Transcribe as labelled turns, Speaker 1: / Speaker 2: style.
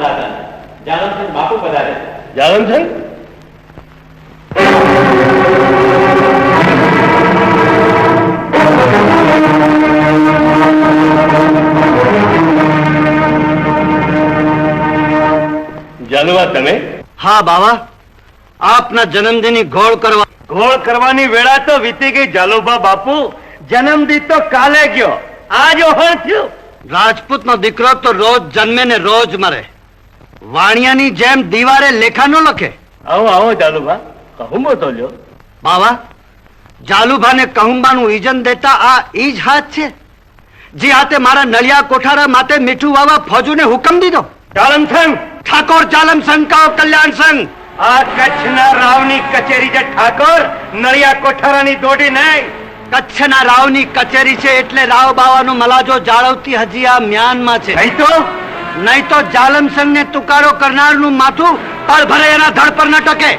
Speaker 1: દાદા જાનમસિંહ બાપુ પધારે.
Speaker 2: તમે?
Speaker 3: હા બાવા. આપના જન્મદિનની ઘોળ કરવા
Speaker 2: ઘોળ કરવાની વેળા તો વીતી ગઈ જાલુભા બાપુ. જન્મદિન તો કાલે ગયો. આજ ઓહણ થયું.
Speaker 3: રાજપૂતનો દીકરો તો રોજ જન્મે ને રોજ મરે. વાણિયાની જેમ દીવારે લેખા ન લખે.
Speaker 2: આવો આવો જાલુભા. કહુંબો તો લ્યો.
Speaker 3: બાવા જાલુભાને કહુંબાનું ઈજન દેતા આ ઈજ જ હાથ છે. જે હાથે મારા નળિયા કોઠારા માટે મીઠું વાવા ફોજુને હુકમ દીધો.
Speaker 2: જાલમ સંઘ
Speaker 3: ઠાકોર જાલમ સંઘ કાઓ કલ્યાણ સંઘ
Speaker 2: આ કચ્છના રાવની કચેરી છે ઠાકોર. નળિયા કોઠારાની દોડી નહીં.
Speaker 3: કચ્છના રાવની કચેરી છે એટલે રાવ બાવાનો મલાજો જાળવતી હજી આ મ્યાનમાં છે.
Speaker 2: નહીં તો?
Speaker 3: નહીં તો જાલમ સંઘને તુકારો કરનારનું માથું પળ ભરે એના ધડ પર ન ટકે.